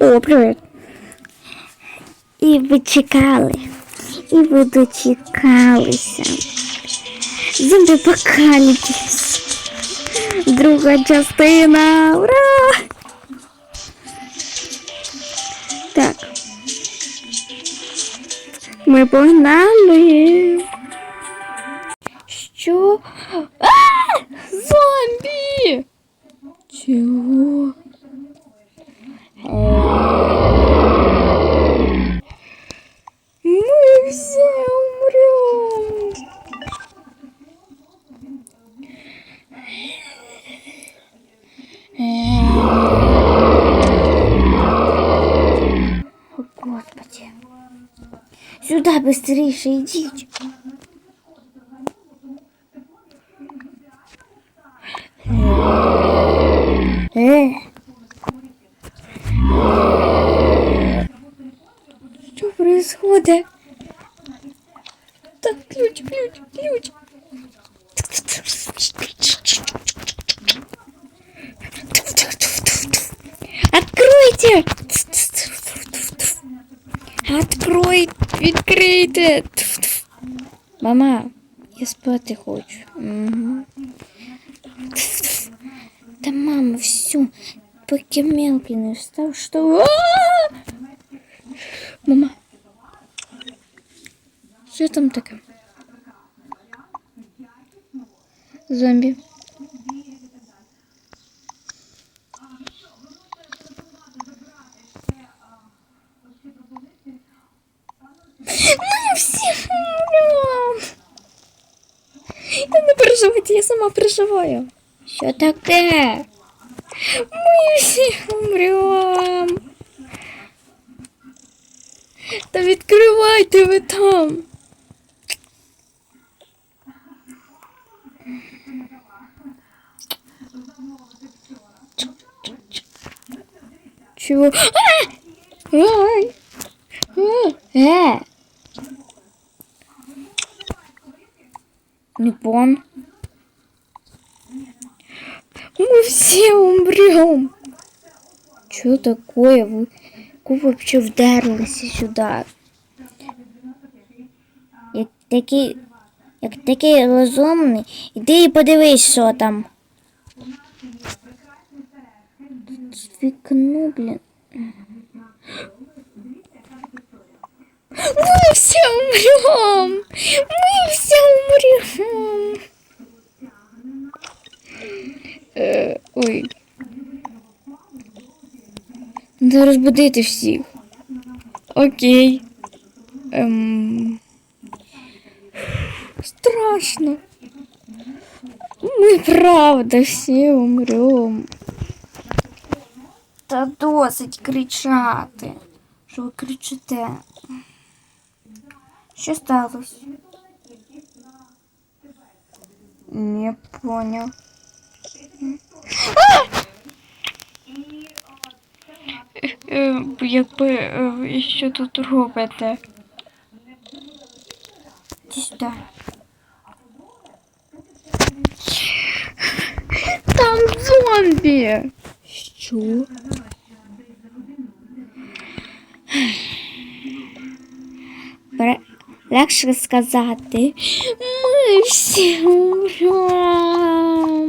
О, привіт. І ви чекали. І ви дочекалися. Зомбі Апокаліпсис. Друга частина. Ура! Так. Ми погнали. Що? А! Зомбі! Чого? Мы все умрем. О, Господи. Сюда быстрее идите. Э. Что происходит? Так, ключ, ключ, ключ. Откройте! Открой, відкрийте. Мама, я спати хочу. Да мама, все, поки мелкий не встав, что... А! Мама, що там таке? Зомбі. Ми всі умрем. Та не сама переживаю. Що таке? Ми всі умрем. Та відкривайте ви там. Чего? Ай! Э! Не пон. все умрем. Что такое? Вы, вы вообще вдарилися сюди? Як такий, як такий розумний, іди і подивись, що там. Вікно, блін. Мы все умрем! Мы Треба розбудити всіх. Окей. Ем... Страшно. Ми правда всі умрем. Та досить кричати. Що ви кричите? Що сталося? Не понял. Е, Якби е, що тут робите? Сюди. Там зомбі. Що? Легше сказати. Ми всі умрем.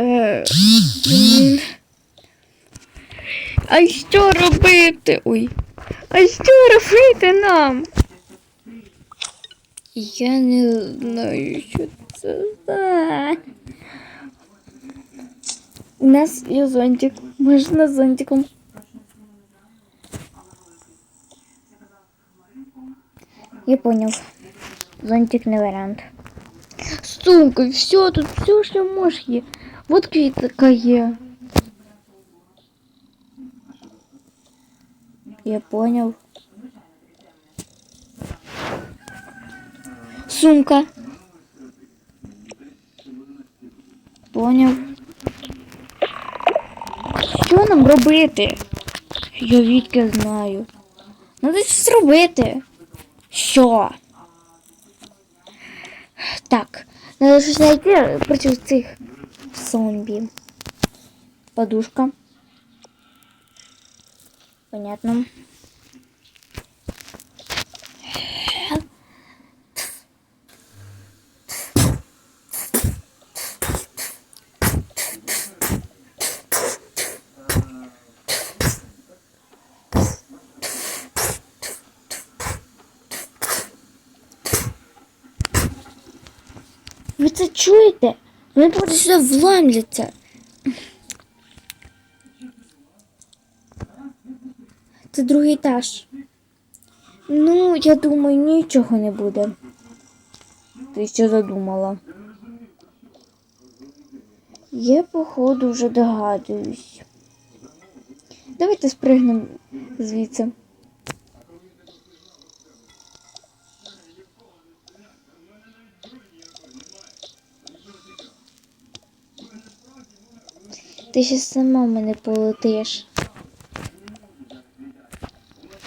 Е. А що робити? Ой. А що робити нам? Я не знаю, що це за. У нас є зонтик. Можна зонтиком. Я понял. Зонтик не вариант. Сумка, все, тут все, что можешь є. Вот квітка є. Я понял. Сумка. Поняв. Що нам робити? Я відки знаю. Надо щось робити. Що? Надо щось знайти проти цих зомбі. Подушка. Понятно. Ви це Вони просто сюди вламляться. Це другий етаж. Ну, я думаю, нічого не буде. Ти що задумала? Я, походу, вже догадуюсь. Давайте спригнемо звідси. Ти ще сама мене полетиш.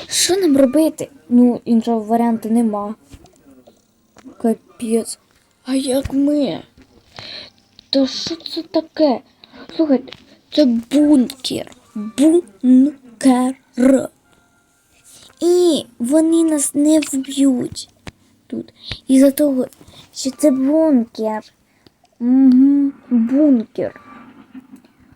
Що нам робити? Ну, іншого варіанту нема. Капець. А як ми? Та що це таке? Слухайте, це бункер. Бункер. І вони нас не вб'ють тут. Із-за того, що це бункер. Угу, бункер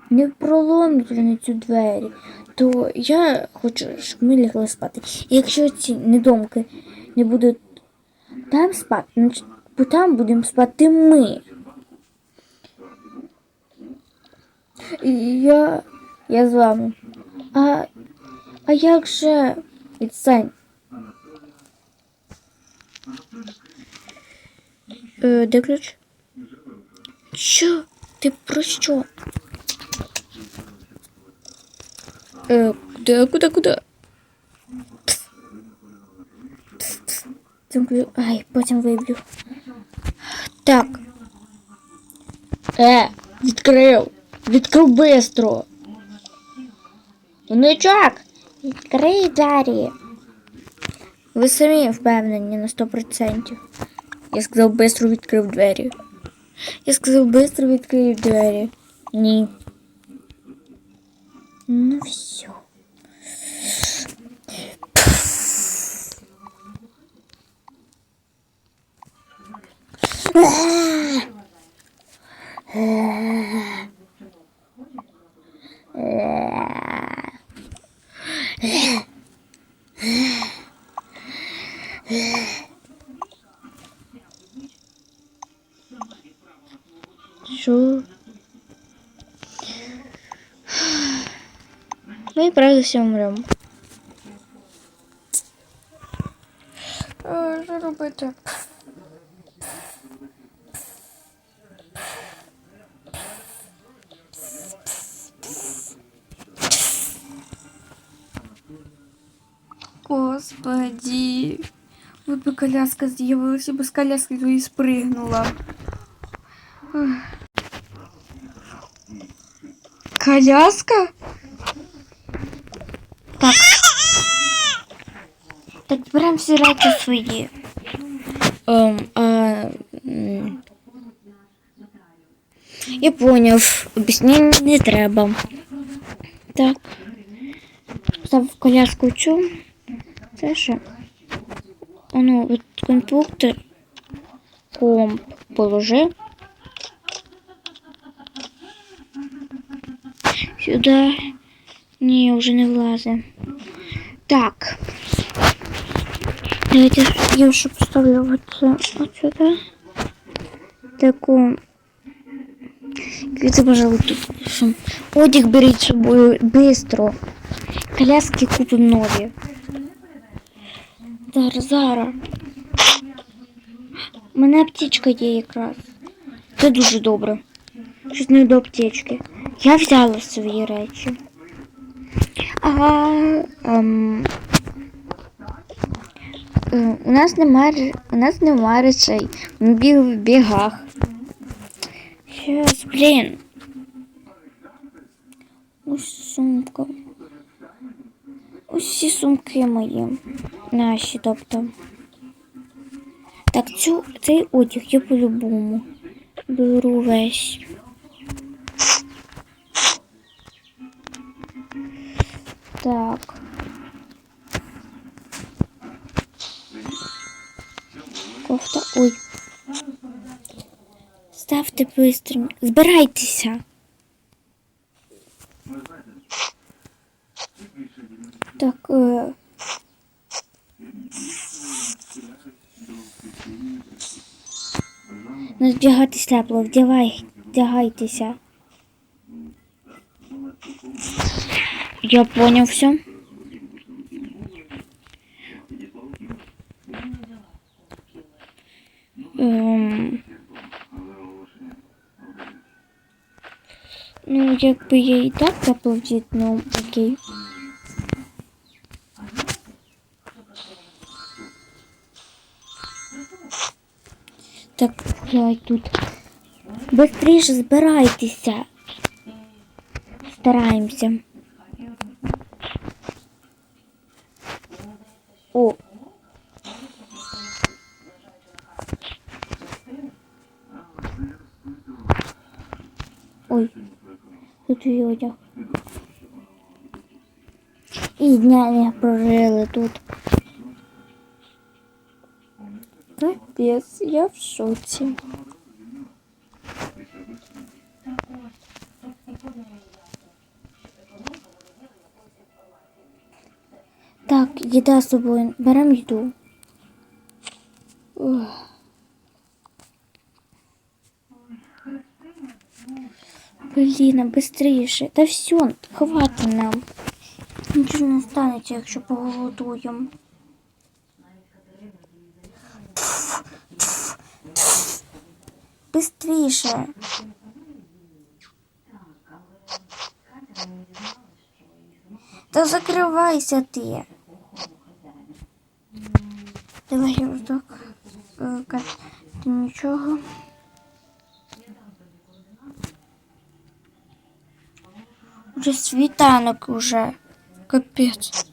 не проломлять вони цю двері, то я хочу, щоб ми лягли спати. І якщо ці недомки не будуть там спати, значить бо там будемо спати ми. І я, я з вами. А, а як же відстань? Е, де ключ? Що? Ти про що? Э, куда, куда, куда? Замкну. Ай, потім виб'ю. Так. Е, відкрив. Відкрив бистро. Внучок, відкрий двері. Ви самі впевнені на 100%. Я сказав, бистро відкрив двері. Я сказав, бистро відкрив двері. Ні. Ну все. Що? Ми і правда всі умремо. Е, Що робити? Господи. Вот бы коляска з'явилася, бы с коляски твої спригнула. Ах. Коляска? Так беремо всі речі свої. А, м, я поняв. Об'яснень не треба. Так. Став коляску цю. Це що? Оно, от конструктор. Комп положи. Сюди. Ні, вже не влазить. Так. Давайте я ще поставлю оце от сюди. Таку. Квіти, пожалуй, тут. Одяг беріть з собою бистро. Коляски купимо нові. Зараз, зараз. У мене аптечка є якраз. Це дуже добре. Щось не до аптечки. Я взяла свої речі. А, ем, У нас немає у нас немає речей. Ми бігли в бігах. Щас, блін. Ось сумка. Ось всі сумки мої. Наші, тобто. Так, цю, цей одяг я по-любому. беру весь. Так. Кофта. Ой. Ставте быстро. Збирайтеся. Так. Е... Ну, вдягатись тепло, вдягай, вдягайтеся. Я понял все. Ну, якби я і так вдіт, ну окей. Так, я тут. Быстріше збирайтеся. Стараємося. Одяг. І дня не прожили тут. Капець, я в шоці. Так, їда з собою. Беремо їду. Ух. Блін, быстріше. Та все, хватить нам. Нічого не станеться, якщо поголодуємо. Быстріше. Та закривайся ти. Давай я так. Е, нічого. Уже світанок уже. Капець.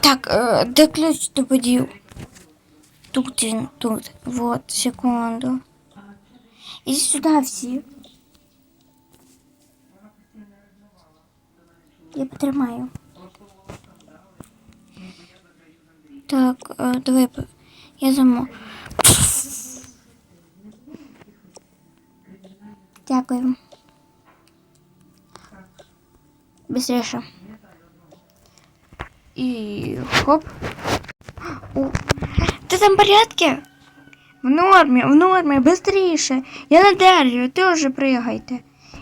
Так, е, де ключ ти подів? Тут він, тут. Вот, секунду. Іди сюди всі. Я потримаю. Так, е, давай по- я заму. Дякую. Быстріше. І хоп. О, Ти там в порядке? В нормі, в нормі, быстріше. Я на дереві, ти вже пригайте.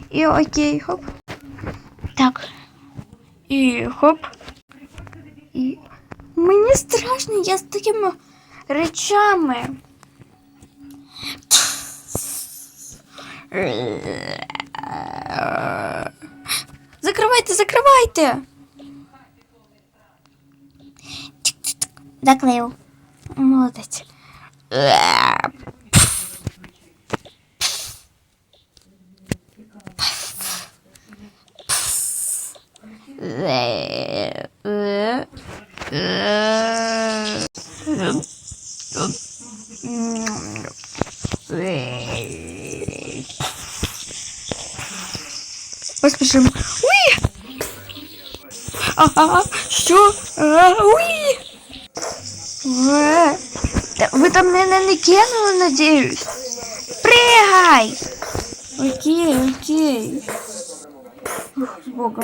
І окей, хоп. Так. І хоп. І мені страшно, я з такими речами. Закривайте, закривайте. Заклеїв. Молодець. Поспішимо. Уй! Ага, що? А, уй! Та Ви там мене не кинули, надіюсь? Пригай! Окей, окей. Ух, з Богом.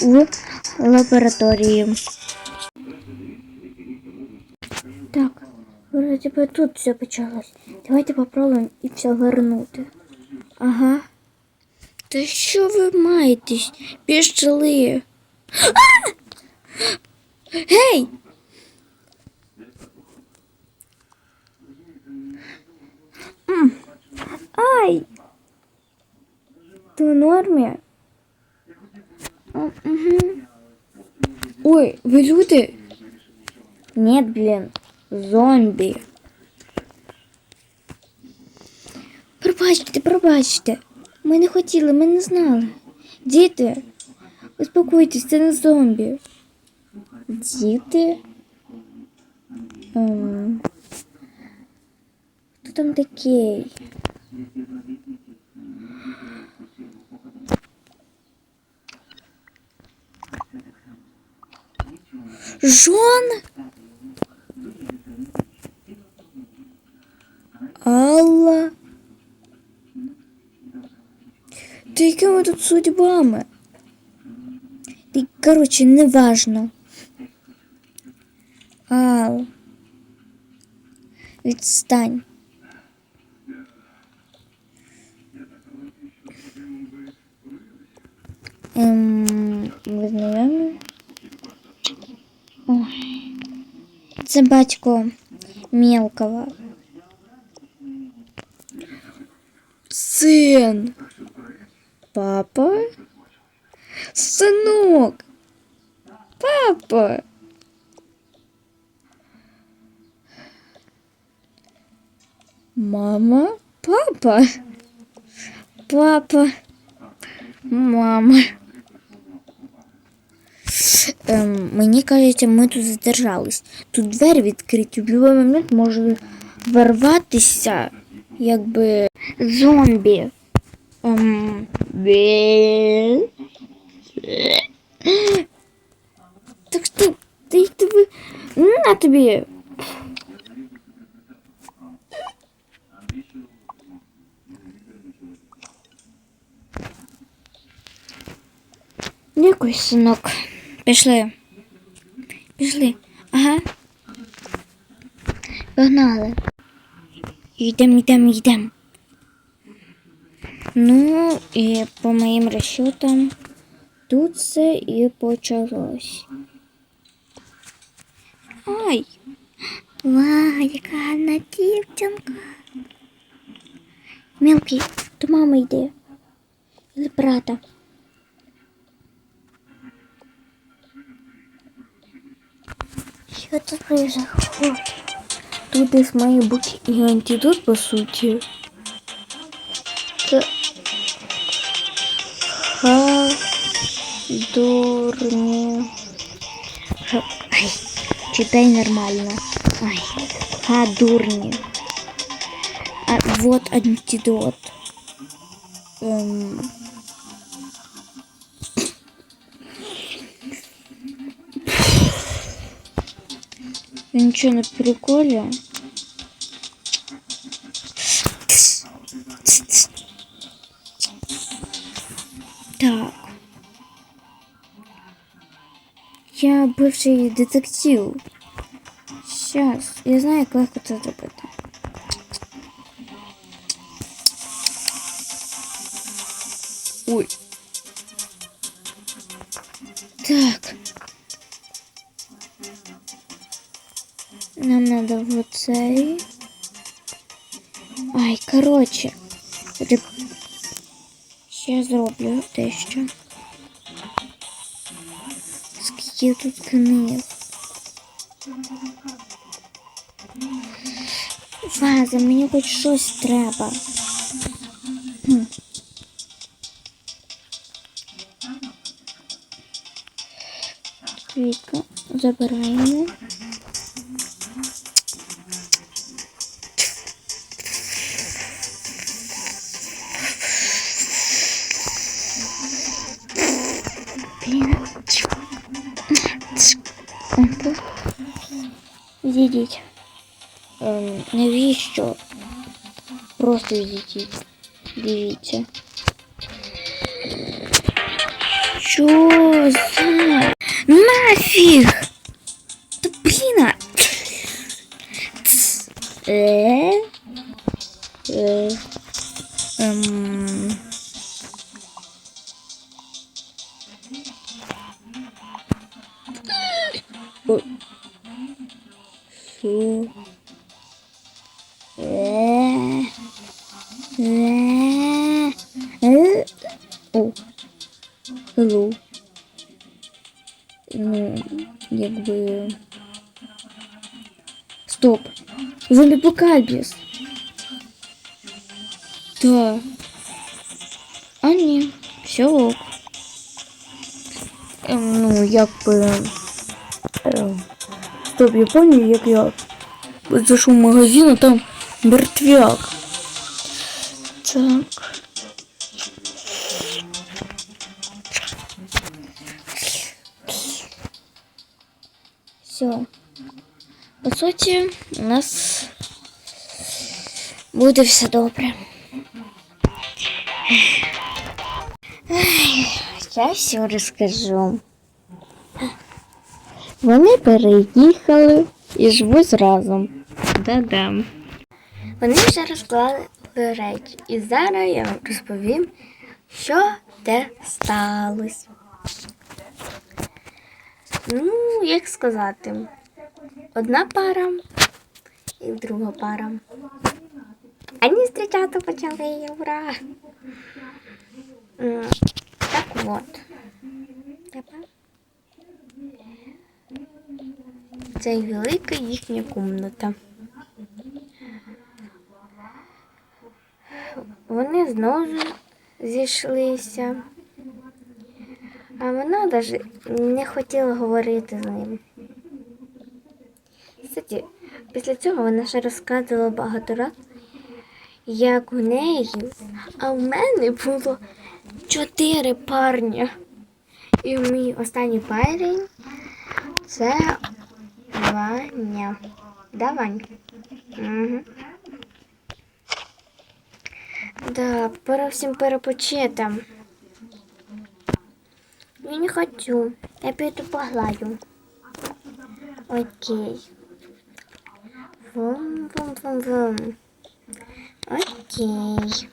в лаборатории. Так, вроде бы тут все почалось. Давайте попробуем и все вернуть. Ага. Да что вы маетесь, Пішли. А! Эй! Ай! Ты в нормі? Ой, ви люди? Ні, блін, зомбі. Пробачте, пробачте. Ми не хотіли, ми не знали. Діти, успокойтесь, це не зомбі. Діти? Хто там такий? Жон? Алла. Та якими тут судьбами? Коротше, неважно. Ал. Відстань. Це батько мелкого. Син. Папа? Синок. Папа. Мама? Папа? Папа? Мама? Ем, мені кажеться, ми тут задержались. Тут двері відкриті, в будь-який момент може ворватися, якби зомбі. Ем, так що ти тобі. На тобі. Дякую, синок. Пішли. Пішли. Ага. Погнали. Йдем, йдем, йдем. Ну, і по моїм розчетам, тут все і почалось. Ой! Вау, яка гарна дівчинка. Мелкий, до мами йди. Или брата. Що тут произошло? Тут десь має бути і антидот, по суті. Це... Ха... Дурні... Ха... Ай, читай нормально. Ай, ха, дурні. А вот антидот. Эм... Ничего на приколе. Так. Я бывший детектив. Сейчас. Я знаю, как это зробити. Ой, Так. Зроблю дещо. Скільки тут книг. Ваза, мені хоч щось треба. Квітка забираємо. Відійдіть. Ем, навіщо? Просто відійдіть. Дивіться. Що за? Нафіг! Та блін! Е? Е? Ем... Ой. Що? Е? Е? Е? Hello. Ну, якби. Стоп. Зомбі-покальбіс. Да. А ні, все ок. Ем, ну, якби. Ем. Стоп, я пам'ятаю, як я зайшов в магазин, а там мертвяк. Так. Все. По суті, у нас буде все добре. Я все розкажу. Вони переїхали і живуть разом. Да-да. Вони вже розклали речі. І зараз я вам розповім, що де сталося. Ну, як сказати, одна пара і друга пара. Они зустрічати почали, ура! Так от. Тепер. Це велика їхня кімната. Вони знову зійшлися. А вона навіть не хотіла говорити з ним. Кстати, після цього вона ще розказувала багато разів, як у неї, а в мене було чотири парня. І мій останній парень це Ваня. Да, Вань? Угу. Да, пора всім перепочити. Я не хочу. Я піду погладю. Окей. Вум-вум-вум-вум. Окей.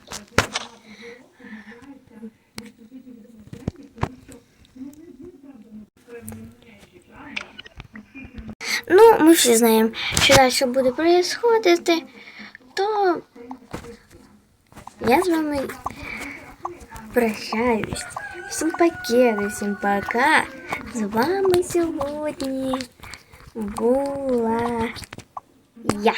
Ну, ми всі знаємо, що далі буде происходити, то я з вами прощаюсь. Всім пакети, всім пока. З вами сьогодні була я.